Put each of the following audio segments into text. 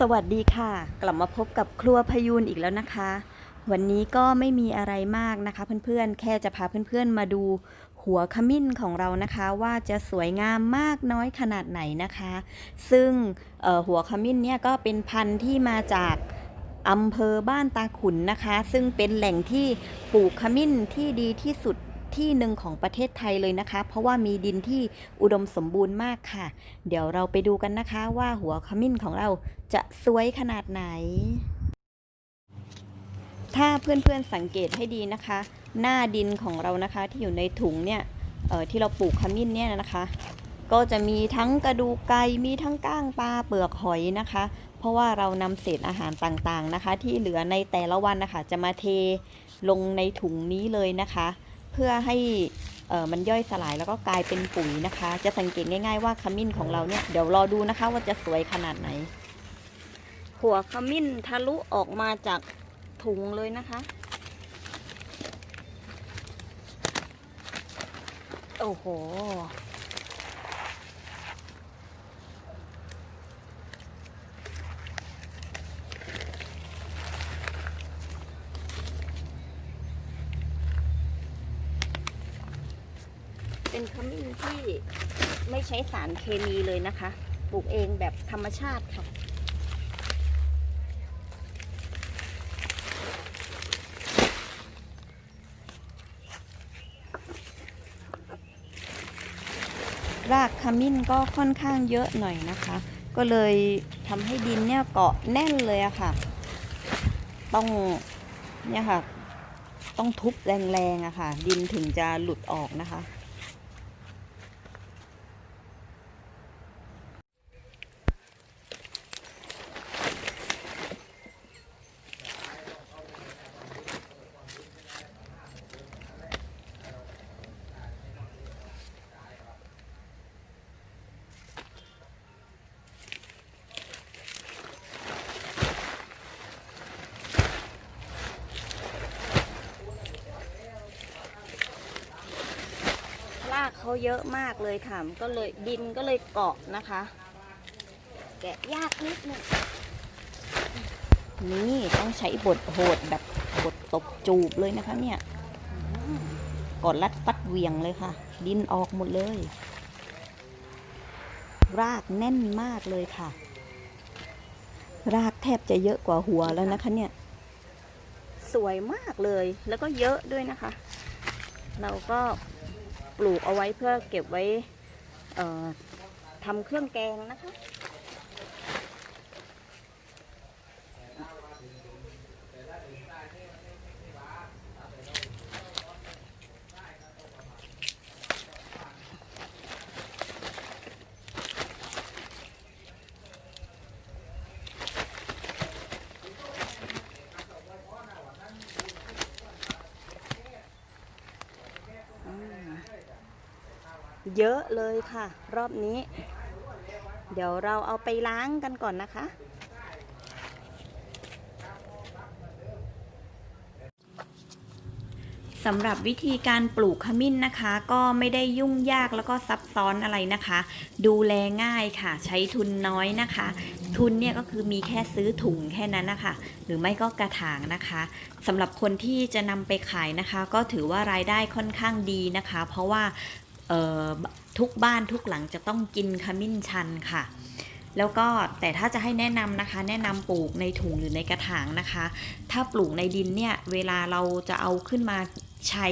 สวัสดีค่ะ กลับมาพบกับครัวพยูนอีกแล้วนะคะ วันนี้ก็ไม่มีอะไรมากนะคะ เพื่อนๆ แค่จะพาเพื่อนๆ มาดูหัวขมิ้นของเรานะคะ ว่าจะสวยงามมากน้อยขนาดไหนนะคะ ซึ่งหัวขมิ้นเนี่ยก็เป็นพันธุ์ที่มาจากอำเภอบ้านตาขุนนะคะ ซึ่งเป็นแหล่งที่ปลูกขมิ้นที่ดีที่สุด ที่หนึ่งของประเทศไทยเลยนะคะ เพราะว่ามีดินที่อุดมสมบูรณ์มากค่ะ เดี๋ยวเราไปดูกันนะคะว่าหัวขมิ้นของเราจะสวยขนาดไหน ถ้าเพื่อนๆสังเกตให้ดีนะคะ หน้าดินของเรานะคะที่อยู่ในถุงเนี่ยที่เราปลูกขมิ้นเนี่ยนะคะ ก็จะมีทั้งกระดูกไก่มีทั้งก้างปลาเปลือกหอยนะคะ เพราะว่าเรานำเศษอาหารต่างๆนะคะ ที่เหลือในแต่ละวันนะคะจะมาเทลงในถุงนี้เลยนะคะ เพื่อให้มันย่อยสลายแล้วก็กลายเป็นปุ๋ยนะคะ จะสังเกตง่าย ๆว่าขมิ้นของเราเนี่ยเดี๋ยวรอดูนะคะว่าจะสวยขนาดไหน หัวขมิ้นทะลุออกมาจากถุงเลยนะคะ โอ้โห เป็นขมิ้นที่ไม่ใช้สารเคมีเลยนะคะ ปลูกเองแบบธรรมชาติค่ะรากขมิ้นก็ค่อนข้างเยอะหน่อยนะคะ ก็เลยทำให้ดินเนี่ยเกาะแน่นเลยอะค่ะ ต้องเนี่ยค่ะ ต้องทุบแรงๆอะค่ะ ดินถึงจะหลุดออกนะคะ เขาเยอะมากเลยค่ะ ก็เลยดินก็เลยเกาะนะคะ แกะยากนิดหนึงนี่ต้องใช้บทโหดแบบบทตบจูบเลยนะคะเนี่ยกดรัดฟัดเวียงเลยค่ะ ดินออกหมดเลย รากแน่นมากเลยค่ะ รากแทบจะเยอะกว่าหัวแล้วนะคะเนี่ย สวยมากเลยแล้วก็เยอะด้วยนะคะ เราก็ ปลูกเอาไว้เพื่อเก็บไว้ทำเครื่องแกงนะคะ เยอะเลยค่ะ รอบนี้ เดี๋ยวเราเอาไปล้างกันก่อนนะคะ สำหรับวิธีการปลูกขมิ้นนะคะ ก็ไม่ได้ยุ่งยากแล้วก็ซับซ้อนอะไรนะคะ ดูแลง่ายค่ะ ใช้ทุนน้อยนะคะ ทุนเนี่ยก็คือมีแค่ซื้อถุงแค่นั้นนะคะ หรือไม่ก็กระถางนะคะสำหรับคนที่จะนำไปขายนะคะ ก็ถือว่ารายได้ค่อนข้างดีนะคะ เพราะว่า ทุกบ้านทุกหลังจะต้องกินขมิ้นชันค่ะ แล้วก็แต่ถ้าจะให้แนะนำนะคะ แนะนำปลูกในถุงหรือในกระถางนะคะ ถ้าปลูกในดินเนี่ยเวลาเราจะเอาขึ้นมาใช้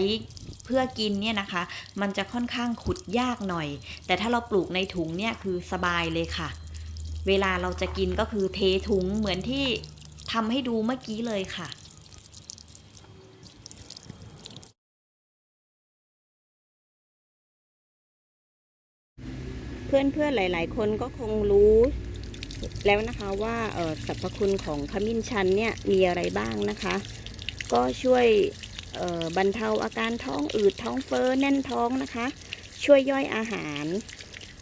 เพื่อกินเนี่ยนะคะ มันจะค่อนข้างขุดยากหน่อย แต่ถ้าเราปลูกในถุงเนี่ยคือสบายเลยค่ะ เวลาเราจะกินก็คือเทถุงเหมือนที่ทำให้ดูเมื่อกี้เลยค่ะ เพื่อนๆหลาย ๆ คนก็คงรู้แล้วนะคะว่าสรรพคุณของขมิ้นชันเนี่ยมีอะไรบ้างนะคะ ก็ช่วยบรรเทาอาการท้องอืดท้องเฟ้อแน่นท้องนะคะ ช่วยย่อยอาหาร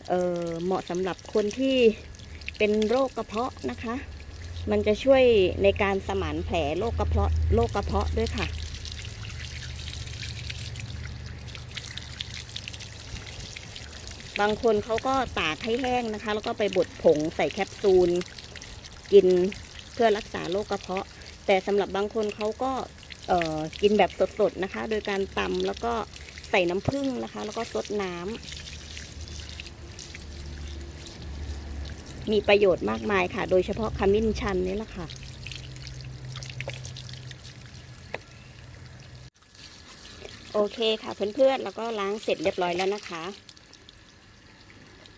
เเหมาะสำหรับคนที่เป็นโรคกระเพาะนะคะ มันจะช่วยในการสมานแผลโรคกระเพาะโรคกระเพาะด้วยค่ะ บางคนเขาก็ตากให้แห้งนะคะ แล้วก็ไปบดผงใส่แคปซูล กินเพื่อรักษาโรคกระเพาะ แต่สำหรับบางคนเขาก็กินแบบสดๆนะคะ โดยการตำแล้วก็ใส่น้ำผึ้งนะคะ แล้วก็ซดน้ำมีประโยชน์มากมายค่ะ โดยเฉพาะขมิ้นชันนี่แหละค่ะโอเคค่ะเพื่อนๆ แล้วก็ล้างเสร็จเรียบร้อยแล้วนะคะ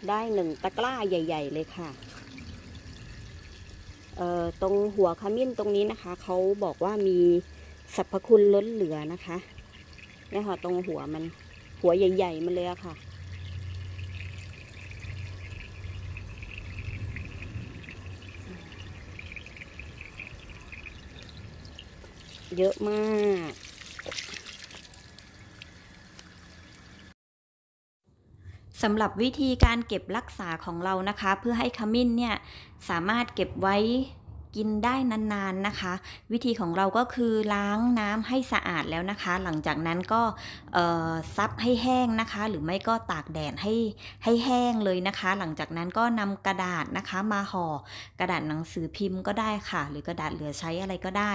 ได้หนึ่งตะกร้าใหญ่ ๆ เลยค่ะเอ่อตรงหัวขมิ้นตรงนี้นะคะ เขาบอกว่ามีสรรพคุณล้นเหลือนะคะเนี่ยค่ะตรงหัวมันหัวใหญ่ ๆ มันเลยอะค่ะ เยอะมาก สำหรับวิธีการเก็บรักษาของเรานะคะ เพื่อให้ขมิ้นเนี่ยสามารถเก็บไว้กินได้นานๆนะคะ วิธีของเราก็คือล้างน้ำให้สะอาดแล้วนะคะ หลังจากนั้นก็ซับให้แห้งนะคะ หรือไม่ก็ตากแดดให้ให้แห้งเลยนะคะ หลังจากนั้นก็นำกระดาษนะคะมาห่อกระดาษหนังสือพิมพ์ก็ได้ค่ะ หรือกระดาษเหลือใช้อะไรก็ได้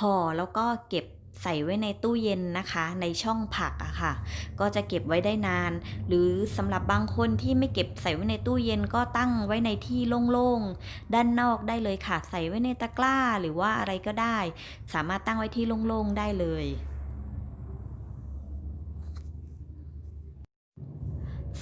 ห่อแล้วก็เก็บ ใส่ไว้ในตู้เย็นนะคะ ในช่องผักอะค่ะ ก็จะเก็บไว้ได้นาน หรือสำหรับบางคนที่ไม่เก็บใส่ไว้ในตู้เย็นก็ตั้งไว้ในที่โล่งๆด้านนอกได้เลยค่ะ ใส่ไว้ในตะกร้าหรือว่าอะไรก็ได้ สามารถตั้งไว้ที่โล่งๆได้เลย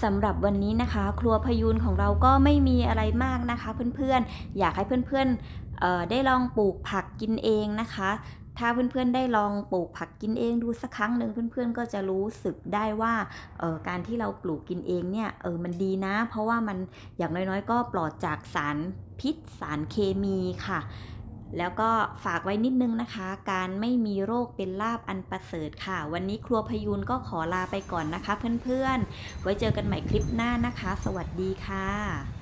สำหรับวันนี้นะคะ ครัวพยูนของเราก็ไม่มีอะไรมากนะคะ เพื่อนๆ อยากให้เพื่อนๆได้ลองปลูกผักกินเองนะคะ ถ้าเพื่อนๆได้ลองปลูกผักกินเองดูสักครั้งหนึ่งเพื่อนๆก็จะรู้สึกได้ว่าออการที่เราปลูกกินเองเนี่ยเออมันดีนะ เพราะว่ามันอย่างน้อยๆ ก็ปลอดจากสารพิษ สารเคมีค่ะ แล้วก็ฝากไว้นิดนึงนะคะ การไม่มีโรคเป็นลาบอันประเสริฐค่ะ วันนี้ครัวพยูนก็ขอลาไปก่อนนะคะ เพื่อนๆ ไว้เจอกันใหม่คลิปหน้านะคะ สวัสดีค่ะ